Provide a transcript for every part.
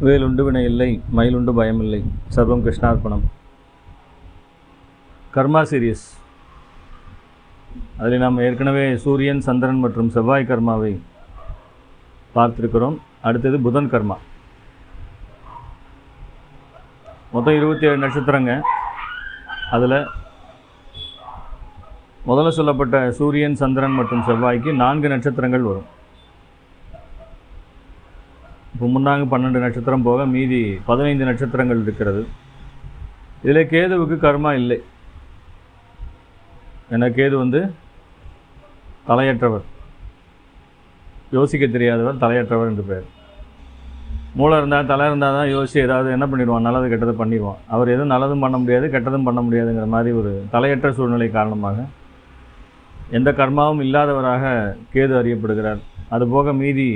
வேலுண்டு வினை இல்லை மயிலுண்டு பயமில்லை. சர்வம் கிருஷ்ணார்ப்பணம். கர்மா சீரியஸ். அதில் நாம் ஏற்கனவே சூரியன் சந்திரன் மற்றும் செவ்வாய் கர்மாவை பார்த்துருக்கிறோம். அடுத்தது புதன் கர்மா. மொத்தம் இருபத்தி ஏழு நட்சத்திரங்க. அதில் முதல்ல சொல்லப்பட்ட சூரியன் சந்திரன் மற்றும் செவ்வாய்க்கு நான்கு நட்சத்திரங்கள் வரும். இப்போ முன்னாங்க பன்னெண்டு நட்சத்திரம் போக மீதி பதினைந்து நட்சத்திரங்கள் இருக்கிறது. இதில் கேதுவுக்கு கர்மா இல்லை. ஏன்னா கேது வந்து தலையற்றவர். யோசிக்க தெரியாதவர் தலையற்றவர் என்று பெயர். மூளை இருந்தால் தலை இருந்தால் தான் யோசிச்சு ஏதாவது என்ன பண்ணிடுவான்? நல்லது கெட்டது பண்ணிடுவான். அவர் எதுவும் நல்லதும் பண்ண முடியாது கெட்டதும் பண்ண முடியாதுங்கிற மாதிரி ஒரு தலையற்ற சூழ்நிலை காரணமாக எந்த கர்மாவும் இல்லாதவராக கேது அறியப்படுகிறார். அதுபோக மீதி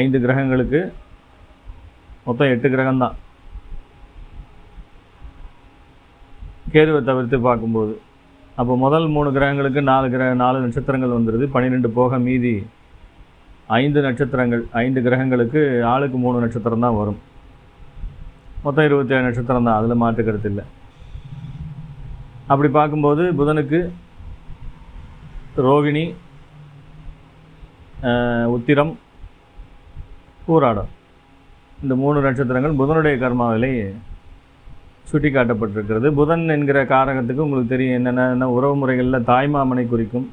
ஐந்து கிரகங்களுக்கு மொத்தம் எட்டு கிரகம்தான். கேதுவை தவிர்த்து பார்க்கும்போது அப்போ முதல் மூணு கிரகங்களுக்கு நாலு கிரக நாலு நட்சத்திரங்கள் வந்துடுது பன்னிரெண்டு போக மீதி ஐந்து நட்சத்திரங்கள் ஐந்து கிரகங்களுக்கு ஆளுக்கு மூணு நட்சத்திரம் தான் வரும். மொத்தம் இருபத்தேழு நட்சத்திரம் தான் அதில் மாற்றுக்கிறது இல்லை. அப்படி பார்க்கும்போது புதனுக்கு ரோகிணி உத்திரம் பூராடம். இந்த மூணு நட்சத்திரங்கள் புதனுடைய கர்மாவிலே சுட்டி காட்டப்பட்டிருக்கிறது புதன் என்கிற காரகத்துக்கு உங்களுக்கு தெரியும் என்னென்ன உறவு முறைகளில் தாய்மாமனை குறிக்கும்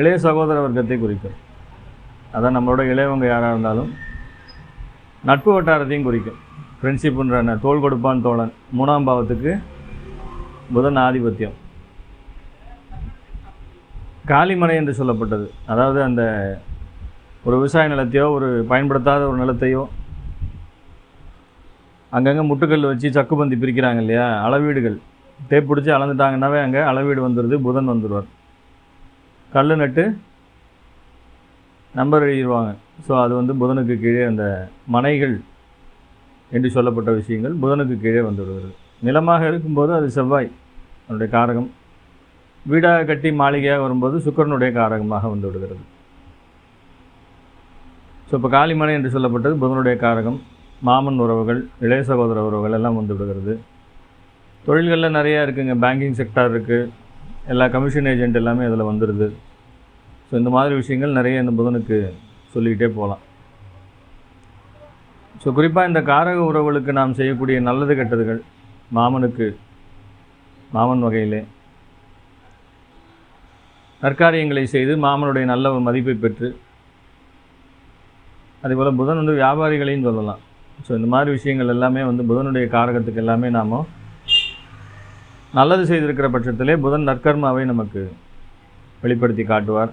இளைய சகோதர வர்க்கத்தை குறிக்கும். அதான் நம்மளோட இளையவங்க யாராக இருந்தாலும் நட்பு வட்டாரத்தையும் குறிக்கும். ஃப்ரெண்ட்ஷிப்புன்ற என்ன, தோள் கொடுப்பான் தோழன். மூணாம் பாவத்துக்கு புதன் ஆதிபத்தியம். காளிமனை என்று சொல்லப்பட்டது. அதாவது அந்த ஒரு விவசாய நிலத்தையோ ஒரு பயன்படுத்தாத ஒரு நிலத்தையோ அங்கங்கே முட்டுக்கல் வச்சு சக்குபந்தி பிரிக்கிறாங்க இல்லையா? அளவீடுகள். டேப் பிடிச்சி அளந்துட்டாங்கன்னாவே அங்கே அளவீடு வந்துடுது புதன் வந்துடுவார் கல் நட்டு நம்பர் எழுதிடுவாங்க ஸோ அது வந்து புதனுக்கு கீழே அந்த மனைகள் என்று சொல்லப்பட்ட விஷயங்கள் புதனுக்கு கீழே வந்துவிடுகிறது நிலமாக இருக்கும்போது அது செவ்வாய் அதனுடைய காரகம். வீடாக கட்டி மாளிகையாக வரும்போது சுக்கிரனுடைய காரகமாக வந்து விடுகிறது. ஸோ இப்போ காளிமனை என்று சொல்லப்பட்டது புதனுடைய காரகம் மாமன் உறவுகள் இளைய சகோதர உறவுகள் எல்லாம் வந்து விடுகிறது. தொழில்களில் நிறையா இருக்குங்க. பேங்கிங் செக்டார் இருக்குது எல்லா கமிஷன் ஏஜென்ட் எல்லாமே அதில் வந்துடுது ஸோ இந்த மாதிரி விஷயங்கள் நிறைய இந்த புதனுக்கு சொல்லிக்கிட்டே போகலாம் ஸோ குறிப்பாக இந்த காரக உறவுகளுக்கு நாம் செய்யக்கூடிய நல்லது கெட்டதுகள் மாமனுக்கு மாமன் வகையிலே. நற்காரியங்களை செய்து மாமனுடைய நல்ல மதிப்பை பெற்று அதேபோல் புதன் வந்து வியாபாரிகளையும் சொல்லலாம். ஸோ இந்த மாதிரி விஷயங்கள் எல்லாமே வந்து புதனுடைய காரகத்துக்கு எல்லாமே நாம் நல்லது செய்திருக்கிற பட்சத்திலே புதன் நற்கர்மாவை நமக்கு வெளிப்படுத்தி காட்டுவார்.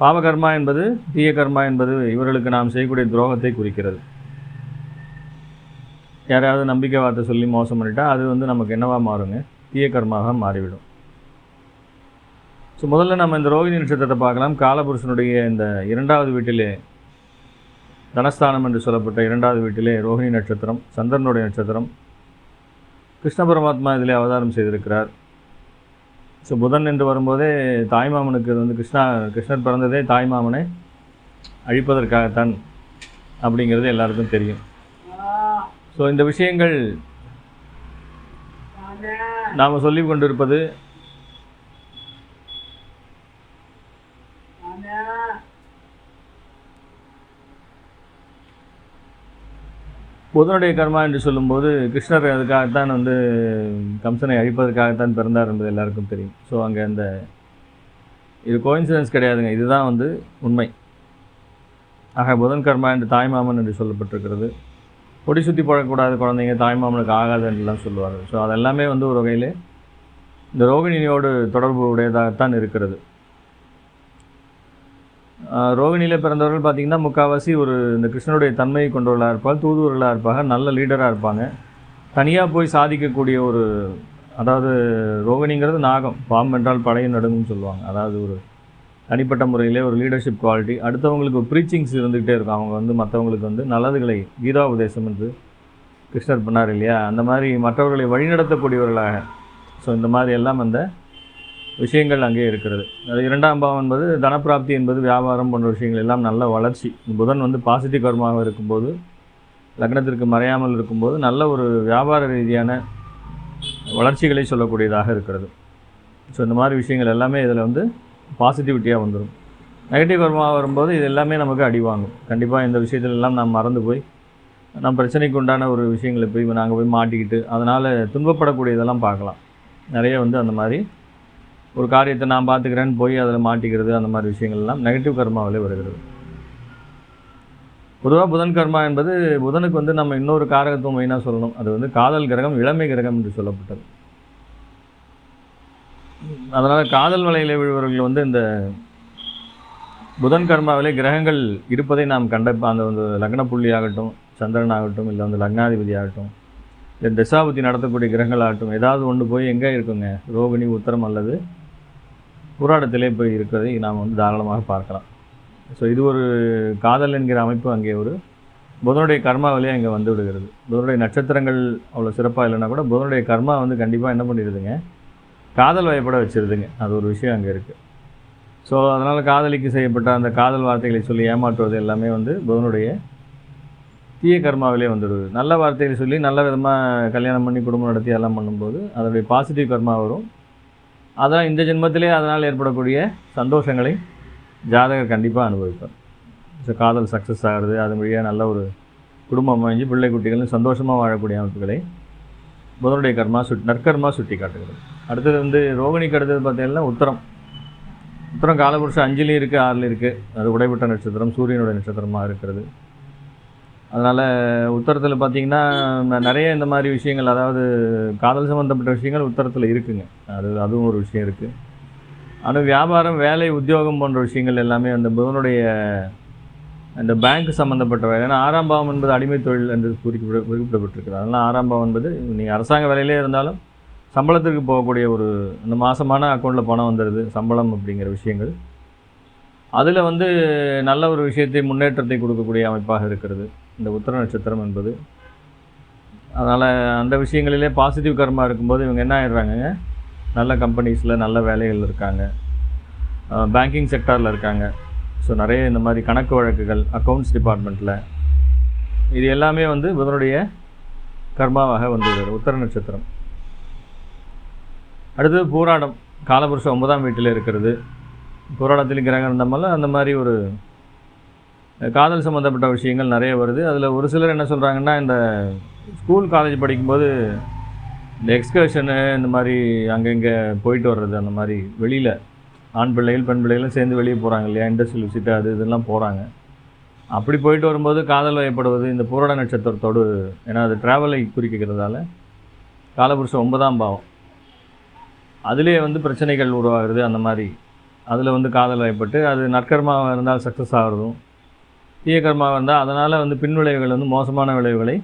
பாவகர்மா என்பது தீய கர்மா என்பது இவர்களுக்கு நாம் செய்யக்கூடிய துரோகத்தை குறிக்கிறது. யாரையாவது நம்பிக்கை வார்த்தை சொல்லி மோசம் பண்ணிட்டால் அது வந்து நமக்கு என்னவாக மாறுங்க? தீய கர்மாவாக மாறிவிடும். ஸோ முதல்ல நம்ம இந்த ரோகிணி நட்சத்திரத்தை பார்க்கலாம். காலபுருஷனுடைய இந்த இரண்டாவது வீட்டிலே தனஸ்தானம் என்று சொல்லப்பட்ட இரண்டாவது வீட்டிலே ரோஹிணி நட்சத்திரம் சந்திரனுடைய நட்சத்திரம். கிருஷ்ண பரமாத்மா இதிலே அவதாரம் செய்திருக்கிறார். ஸோ புதன் என்று வரும்போதே தாய்மாமனுக்கு இது வந்து கிருஷ்ணா கிருஷ்ணர் பிறந்ததே தாய்மாமனை அழிப்பதற்காகத்தான் அப்படிங்கிறது எல்லாருக்கும் தெரியும். ஸோ இந்த விஷயங்கள் நாம் சொல்லிக் கொண்டிருப்பது புதனுடைய கர்மா என்று சொல்லும்போது கிருஷ்ணர் அதுக்காகத்தான் வந்து கம்சனை அழிப்பதற்காகத்தான் பிறந்தார் என்பது எல்லாருக்கும் தெரியும். ஸோ அங்கே அந்த இது கோயின்சிடன்ஸ் கிடையாதுங்க. இதுதான் வந்து உண்மை. ஆக புதன் கர்மா என்று தாய்மாமன் என்று சொல்லப்பட்டிருக்கிறது. பொடி சுற்றி போடக்கூடாது குழந்தைங்க தாய்மாமனுக்கு ஆகாது என்றெல்லாம் சொல்லுவார்கள். ஸோ அதெல்லாமே வந்து ஒரு வகையில் இந்த ரோகிணியோடு தொடர்பு உடையதாகத்தான் இருக்கிறது. ரோகிணியில் பிறந்தவர்கள் பார்த்திங்கன்னா முக்கால்வாசி ஒரு இந்த கிருஷ்ணனுடைய தன்மையை கொண்டவர்களாக இருப்பார் தூதுவர்களாக இருப்பாங்க நல்ல லீடராக இருப்பாங்க. தனியாக போய் சாதிக்கக்கூடிய ஒரு அதாவது ரோகிணிங்கிறது நாகம். பாம்பு என்றால் பழைய நடுங்கும்னு சொல்லுவாங்க. அதாவது ஒரு தனிப்பட்ட முறையிலே ஒரு லீடர்ஷிப் குவாலிட்டி அடுத்தவங்களுக்கு ப்ரீச்சிங்ஸ் இருந்துக்கிட்டே இருக்கும். அவங்க வந்து மற்றவங்களுக்கு வந்து நல்லதுகளை கீதா உபதேசம் என்று கிருஷ்ணர் பண்ணார் இல்லையா? அந்த மாதிரி மற்றவர்களை வழிநடத்தக்கூடியவர்களாக. ஸோ இந்த மாதிரி எல்லாம் அந்த விஷயங்கள் அங்கே இருக்கிறது. அது இரண்டாம் பாவம் என்பது தனப்பிராப்தி என்பது வியாபாரம் போன்ற விஷயங்கள் எல்லாம் நல்ல வளர்ச்சி. புதன் வந்து பாசிட்டிவ் கர்மாவாக இருக்கும்போது லக்னத்திற்கு மறையாமல் இருக்கும்போது நல்ல ஒரு வியாபார ரீதியான வளர்ச்சிகளை சொல்லக்கூடியதாக இருக்கிறது. ஸோ இந்த மாதிரி விஷயங்கள் எல்லாமே இதில் வந்து பாசிட்டிவிட்டியாக வந்துடும் நெகட்டிவ் கர்மா வரும்போது இது எல்லாமே நமக்கு அடி வாங்கும். கண்டிப்பாக இந்த விஷயத்துல எல்லாம் நாம் மறந்து போய் நம் பிரச்சனைக்கு உண்டான ஒரு விஷயங்களை போய் நாங்கள் போய் மாட்டிக்கிட்டு அதனால் துன்பப்படக்கூடியதெல்லாம் பார்க்கலாம். நிறைய வந்து அந்த மாதிரி ஒரு காரியத்தை நான் பார்த்துக்கிறேன்னு போய் அதில் மாட்டிக்கிறது அந்த மாதிரி விஷயங்கள்லாம் நெகட்டிவ் கர்மாவிலே வருகிறது. பொதுவாக புதன் கர்மா என்பது புதனுக்கு வந்து நம்ம இன்னொரு காரகத்துவம் மெயினாக சொல்லணும். அது வந்து காதல் கிரகம் இளமை கிரகம் என்று சொல்லப்பட்டது. அதனால் காதல் வலையில் விழுவர்கள் வந்து இந்த புதன் கர்மாவிலே கிரகங்கள் இருப்பதை நாம் கண்ட அந்த வந்து லக்ன புள்ளி ஆகட்டும் சந்திரன் ஆகட்டும் இல்லை வந்து லக்னாதிபதி ஆகட்டும் இல்லை தசாபதி நடத்தக்கூடிய கிரகங்கள் ஆகட்டும் ஏதாவது ஒன்று போய் எங்கே இருக்குங்க? ரோகிணி உத்தரம் அல்லது புராடத்திலே போய் இருக்கிறதை நாம் வந்து தாராளமாக பார்க்கலாம். ஸோ இது ஒரு காதல் என்கிற அமைப்பு அங்கே ஒரு புதனுடைய கர்மாவிலே அங்கே வந்து விடுகிறது. புதனுடைய நட்சத்திரங்கள் அவ்வளோ சிறப்பாக இல்லைன்னா கூட புதனுடைய கர்மா வந்து கண்டிப்பாக என்ன பண்ணிடுதுங்க? காதல் வயப்பட வச்சுருதுங்க. அது ஒரு விஷயம் அங்கே இருக்குது ஸோ அதனால் காதலிக்கு செய்யப்பட்ட அந்த காதல் வார்த்தைகளை சொல்லி ஏமாற்றுவது எல்லாமே வந்து புதனுடைய தீய கர்மாவிலே வந்துடுது. நல்ல வார்த்தைகளை சொல்லி நல்ல விதமாக கல்யாணம் பண்ணி குடும்பம் நடத்தி எல்லாம் பண்ணும்போது அதனுடைய பாசிட்டிவ் கர்மா வரும். அதனால் இந்த ஜென்மத்திலே அதனால் ஏற்படக்கூடிய சந்தோஷங்களை ஜாதகர் கண்டிப்பாக அனுபவிப்பார். ஸோ காதல் சக்ஸஸ் ஆகிறது அது வழியாக நல்ல ஒரு குடும்பம் அமைஞ்சு பிள்ளை குட்டிகளும் சந்தோஷமாக வாழக்கூடிய அமைப்புகளை புதனுடைய கர்மா சுட் நற்கர்மா சுட்டி காட்டுகிறது அடுத்தது வந்து ரோகிணிக்கு அடுத்தது பார்த்தீங்கன்னா உத்தரம். உத்தரம் காலபுருஷம் அஞ்சுலேயும் இருக்குது ஆறுலேயும் இருக்குது அது உடைப்பட்ட நட்சத்திரம் சூரியனுடைய நட்சத்திரமாக இருக்கிறது. அதனால் உத்தரத்தில் பார்த்தீங்கன்னா நிறைய இந்த மாதிரி விஷயங்கள் அதாவது காதல் சம்மந்தப்பட்ட விஷயங்கள் உத்தரத்தில் இருக்குங்க. அது அதுவும் ஒரு விஷயம் இருக்குது ஆனால் வியாபாரம் வேலை உத்தியோகம் போன்ற விஷயங்கள் எல்லாமே அந்த புதனுடைய அந்த பேங்க் சம்மந்தப்பட்ட வேலை. ஏன்னா ஆறாம் பாவம் என்பது அடிமை தொழில் என்று குறிப்பிட குறிப்பிடப்பட்டிருக்கிறது அதனால் ஆறாம் பாவம் என்பது நீங்கள் அரசாங்க வேலையிலே இருந்தாலும் சம்பளத்திற்கு போகக்கூடிய ஒரு இந்த மாதமான அக்கௌண்ட்டில் பணம் வந்துடுது சம்பளம் அப்படிங்கிற விஷயங்கள். அதில் வந்து நல்ல ஒரு விஷயத்தை முன்னேற்றத்தை கொடுக்கக்கூடிய அமைப்பாக இருக்கிறது. இந்த உத்தர நட்சத்திரம் என்பது. அதனால் அந்த விஷயங்களிலே பாசிட்டிவ் கர்மா இருக்கும்போது இவங்க என்ன ஆயிடுறாங்கங்க? நல்ல கம்பெனிஸில் நல்ல வேலைகள் இருக்காங்க. பேங்கிங் செக்டாரில் இருக்காங்க. ஸோ நிறைய இந்த மாதிரி கணக்கு வழக்குகள் அக்கௌண்ட்ஸ் டிபார்ட்மெண்ட்டில் இது எல்லாமே வந்து புதனுடைய கர்மாவாக வந்துவிடுது உத்தர நட்சத்திரம். அடுத்தது பூராடம் காலபுருஷம் ஒன்பதாம் வீட்டில் இருக்கிறது. பூராடத்தில் கிரகம் இருந்தமால அந்த மாதிரி ஒரு காதல் சம்மந்தப்பட்ட விஷயங்கள் நிறைய வருது. அதில் ஒரு சிலர் என்ன சொல்கிறாங்கன்னா இந்த ஸ்கூல் காலேஜ் படிக்கும்போது இந்த எக்ஸ்கர்ஷனு இந்த மாதிரி அங்கங்கே போயிட்டு வர்றது அந்த மாதிரி வெளியில் ஆண் பிள்ளைகள் பெண் பிள்ளைகளும் சேர்ந்து வெளியே போகிறாங்க இல்லையா? இண்டஸ்ட்ரியல் விசிட்டு அது இதெல்லாம் போகிறாங்க அப்படி போயிட்டு வரும்போது காதல் வயப்படுவது இந்த பூரட நட்சத்திரத்தோடு ஏன்னா அது ட்ராவலை குறிக்கிறதால காலபுருஷம் ஒன்பதாம் பாவம். அதிலே வந்து பிரச்சனைகள் உருவாகிறது அந்த மாதிரி. அதில் வந்து காதல் வயப்பட்டு அது நற்கர்மாவாக இருந்தால் சக்ஸஸ் ஆகிறதும் தீய கர்மாவாக இருந்தால் அதனால் வந்து பின்விளைவுகள் வந்து மோசமான விளைவுகளை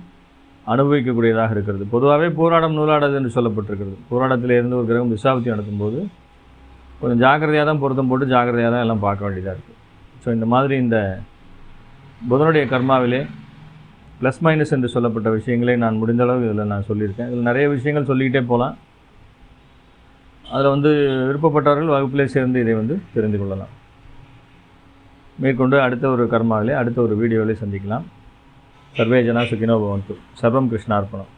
அனுபவிக்கக்கூடியதாக இருக்கிறது. பொதுவாகவே போராடம் நூலாடது என்று சொல்லப்பட்டிருக்கிறது. போராட்டத்தில் இருந்து ஒரு கிரகம் விசாபத்தி நடத்தும்போது கொஞ்சம் ஜாக்கிரதையாக தான் பொருத்தம் போட்டு ஜாக்கிரதையாக தான் எல்லாம் பார்க்க வேண்டியதாக இருக்குது ஸோ இந்த மாதிரி இந்த புதனுடைய கர்மாவிலே ப்ளஸ் மைனஸ் என்று சொல்லப்பட்ட விஷயங்களை நான் முடிந்தளவு இதில் நான் சொல்லியிருக்கேன். இதில் நிறைய விஷயங்கள் சொல்லிக்கிட்டே போகலாம். அதில் வந்து விருப்பப்பட்டவர்கள் வகுப்பிலே சேர்ந்து இதை வந்து தெரிந்து கொள்ளலாம். மேற்கொண்டு அடுத்த ஒரு கர்மாவிலே அடுத்த ஒரு வீடியோவிலே சந்திக்கலாம். சர்வே ஜனா சுகினோ பவந்து. சர்வம் கிருஷ்ணார்ப்பணம்.